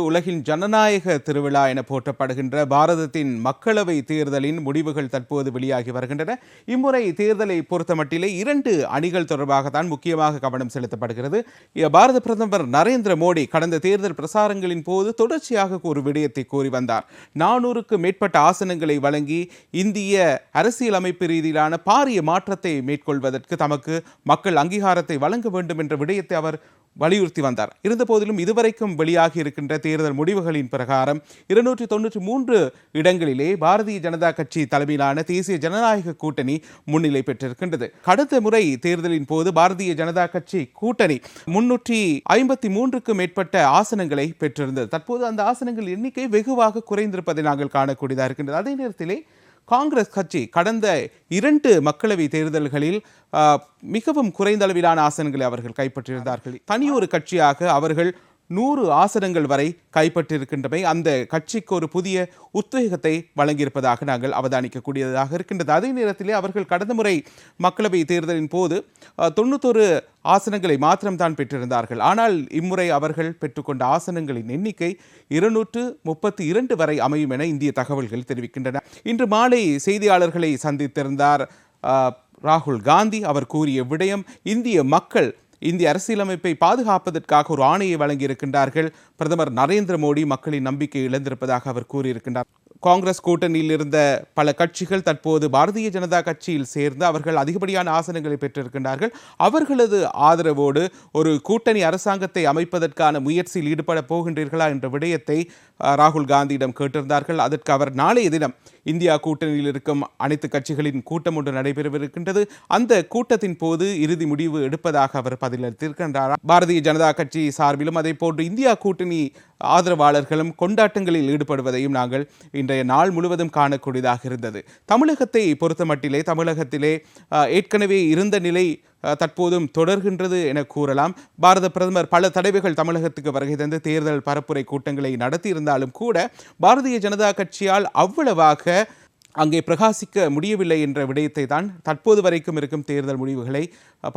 உலகின் ஜனநாயக திருவிழா என போற்றப்படுகின்ற பாரதத்தின் மக்களவை தேர்தலின் முடிவுகள் தற்போது வெளியாகி வருகின்றன. இம்முறை தேர்தலை பொறுத்தமட்டிலே இரண்டு அணிகள் தொடர்பாகத்தான் முக்கியமாக கவனம் செலுத்தப்படுகிறது. பாரத பிரதமர் நரேந்திர மோடி கடந்த தேர்தல் பிரசாரங்களின் போது தொடர்ச்சியாக ஒரு விடயத்தை கூறி வந்தார். நானூறுக்கு மேற்பட்ட ஆசனங்களை வழங்கி இந்திய அரசியலமைப்பு ரீதியிலான பாரிய மாற்றத்தை மேற்கொள்வதற்கு தமக்கு மக்கள் அங்கீகாரத்தை வழங்க வேண்டும் என்ற விடயத்தை அவர் வலியுறுத்தி வந்தார். இருந்தபோதிலும் இதுவரைக்கும் வெளியாகி இருக்கின்ற தேர்தல் முடிவுகளின் பிரகாரம் இருநூற்றி தொன்னூற்றி மூன்று இடங்களிலே பாரதிய ஜனதா கட்சி தலைமையிலான தேசிய ஜனநாயக கூட்டணி முன்னிலை பெற்றிருக்கின்றது. கடந்த முறை தேர்தலின் போது பாரதிய ஜனதா கட்சி கூட்டணி முன்னூற்றி ஐம்பத்தி மூன்றுக்கும் மேற்பட்ட ஆசனங்களை பெற்றிருந்தது. தற்போது அந்த ஆசனங்கள் எண்ணிக்கை வெகுவாக குறைந்திருப்பதை நாங்கள் காணக்கூடியதாக இருக்கின்றது. அதே நேரத்திலே காங்கிரஸ் கட்சி கடந்த இரண்டு மக்களவை தேர்தல்களில் மிகவும் குறைந்த அளவிலான ஆசனங்களை அவர்கள் கைப்பற்றியிருந்தார்கள். தனியொரு கட்சியாக அவர்கள் நூறு ஆசனங்கள் வரை கைப்பற்றியிருக்கின்றமை அந்த கட்சிக்கு ஒரு புதிய உத்வேகத்தை வழங்கியிருப்பதாக நாங்கள் அவதானிக்கக்கூடியதாக இருக்கின்றது. அதே நேரத்திலே அவர்கள் கடந்த முறை மக்களவை தேர்தலின் போது தொண்ணூத்தொரு ஆசனங்களை மாத்திரம்தான் பெற்றிருந்தார்கள். ஆனால் இம்முறை அவர்கள் பெற்றுக்கொண்ட ஆசனங்களின் எண்ணிக்கை இருநூற்று முப்பத்தி இரண்டு வரை அமையும் என இந்திய தகவல்கள் தெரிவிக்கின்றன. இன்று மாலை செய்தியாளர்களை சந்தித்திருந்தார் ராகுல் காந்தி. அவர் கூறிய விடயம் இந்திய மக்கள் இந்திய அரசியலமைப்பை பாதுகாப்பதற்காக ஒரு ஆணையை வழங்கியிருக்கின்றார்கள். பிரதமர் நரேந்திர மோடி மக்களின் நம்பிக்கை இழந்திருப்பதாக அவர் கூறியிருக்கின்றார். காங்கிரஸ் கூட்டணியில் இருந்த பல கட்சிகள் தற்போது பாரதிய ஜனதா கட்சியில் சேர்ந்து அவர்கள் அதிகப்படியான ஆசனங்களை பெற்றிருக்கின்றார்கள். அவர்களது ஆதரவோடு ஒரு கூட்டணி அரசாங்கத்தை அமைப்பதற்கான முயற்சியில் ஈடுபட போகின்றீர்களா என்ற விடயத்தை ராகுல் காந்தியிடம் கேட்டிருந்தார்கள். அதற்கு அவர் நாளைய தினம் இந்தியா கூட்டணியில் இருக்கும் அனைத்து கட்சிகளின் கூட்டம் ஒன்று நடைபெறவிருக்கின்றது. அந்த கூட்டத்தின் போது இறுதி முடிவு எடுப்பதாக அவர் பதிலளித்திருக்கின்றார்? பாரதிய ஜனதா கட்சி சார்பிலும் அதே போன்று இந்தியா கூட்டணி ஆதரவாளர்களும் கொண்டாட்டங்களில் ஈடுபடுவதையும் நாங்கள் இன்றைய நாள் முழுவதும் காணக்கூடியதாக இருந்தது. தமிழகத்தை பொறுத்தமட்டிலே தமிழகத்திலே ஏற்கனவே இருந்த நிலை தற்போதும் தொடர்கின்றது என கூறலாம். பாரத பிரதமர் பல தடவைகள் தமிழகத்துக்கு வருகை தந்து தேர்தல் பரப்புரை கூட்டங்களை நடத்தியிருந்தாலும் கூட பாரதிய ஜனதா கட்சியால் அவ்வளவாக அங்கே பிரகாசிக்க முடியவில்லை என்ற விடயத்தை தான் தற்போது வரைக்கும் இருக்கும் தேர்தல் முடிவுகளை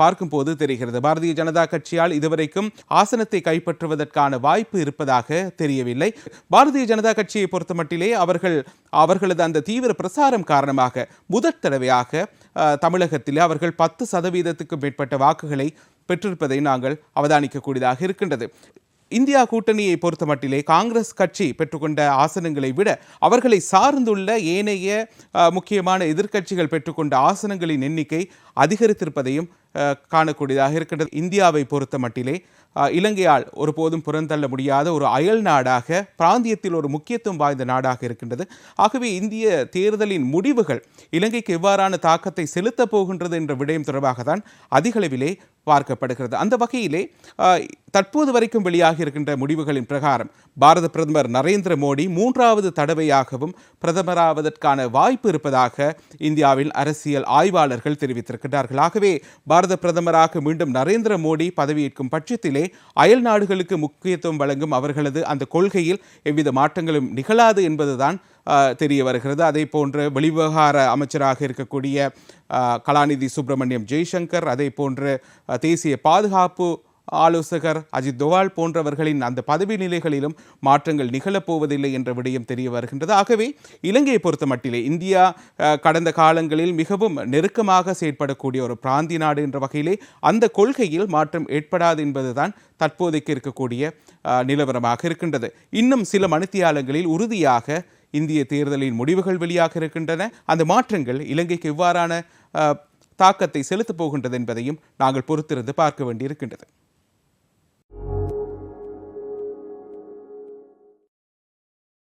பார்க்கும்போது தெரிகிறது. பாரதிய ஜனதா கட்சியால் இதுவரைக்கும் ஆசனத்தை கைப்பற்றுவதற்கான வாய்ப்பு இருப்பதாக தெரியவில்லை. பாரதிய ஜனதா கட்சியை பொறுத்தமட்டிலே அவர்கள் அவர்களது அந்த தீவிர பிரசாரம் காரணமாக முதற் தடவையாக தமிழகத்திலே அவர்கள் பத்து சதவீதத்துக்கும் மேற்பட்ட வாக்குகளை பெற்றிருப்பதை நாங்கள் அவதானிக்கக்கூடியதாக இருக்கின்றது. இந்தியா கூட்டணியை பொறுத்தமட்டிலே காங்கிரஸ் கட்சி பெற்றுக்கொண்ட ஆசனங்களை விட அவர்களை சார்ந்துள்ள ஏனைய முக்கியமான எதிர்க்கட்சிகள் பெற்றுக்கொண்ட ஆசனங்களின் எண்ணிக்கை அதிகரித்திருப்பதையும் காணக்கூடியதாக இருக்கின்றது. இந்தியாவை பொறுத்தமட்டிலே மட்டிலே இலங்கையால் ஒருபோதும் புறந்தள்ள முடியாத ஒரு அயல் நாடாக பிராந்தியத்தில் ஒரு முக்கியத்துவம் வாய்ந்த நாடாக இருக்கின்றது. ஆகவே இந்திய தேர்தலின் முடிவுகள் இலங்கைக்கு எவ்வாறான தாக்கத்தை செலுத்தப் போகின்றது என்ற விடயம் தொடர்பாக தான் அதிகளவிலே பார்க்கப்படுகிறது. அந்த வகையிலே தற்போது வரைக்கும் வெளியாகி இருக்கின்ற முடிவுகளின் பிரகாரம் பாரத பிரதமர் நரேந்திர மோடி மூன்றாவது தடவையாகவும் பிரதமராவதற்கான வாய்ப்பு இருப்பதாக இந்தியாவின் அரசியல் ஆய்வாளர்கள் தெரிவித்திருக்கிறார்கள் ஆகவே பாரத பிரதமராக மீண்டும் நரேந்திர மோடி பதவியேற்கும் பட்சத்திலே அயல் நாடுகளுக்கு முக்கியத்துவம் வழங்கும் அவர்களது அந்த கொள்கையில் எவ்வித மாற்றங்களும் நிகழாது என்பதுதான் தெரிய வருகிறது. அதே போன்று வெளிவிவகார அமைச்சராக இருக்கக்கூடிய கலாநிதி சுப்பிரமணியம் ஜெய்சங்கர் அதே போன்று தேசிய பாதுகாப்பு ஆலோசகர் அஜித் தோவால் போன்றவர்களின் அந்த பதவி நிலைகளிலும் மாற்றங்கள் நிகழப்போவதில்லை என்ற விடயம் தெரிய வருகின்றது. ஆகவே இலங்கையை பொறுத்த மட்டிலே இந்தியா கடந்த காலங்களில் மிகவும் நெருக்கமாக செயற்படக்கூடிய ஒரு பிராந்திய நாடு என்ற வகையிலே அந்த கொள்கையில் மாற்றம் ஏற்படாது என்பதுதான் தற்போதைக்கு இருக்கக்கூடிய நிலவரமாக இருக்கின்றது. இன்னும் சில மணித்தியாலங்களில் உறுதியாக இந்திய தேர்தலின் முடிவுகள் வெளியாக இருக்கின்றன. அந்த மாற்றங்கள் இலங்கைக்கு எவ்வாறான தாக்கத்தை செலுத்தப் போகின்றது என்பதையும் நாங்கள் பொறுத்திருந்து பார்க்க வேண்டியிருக்கின்றது.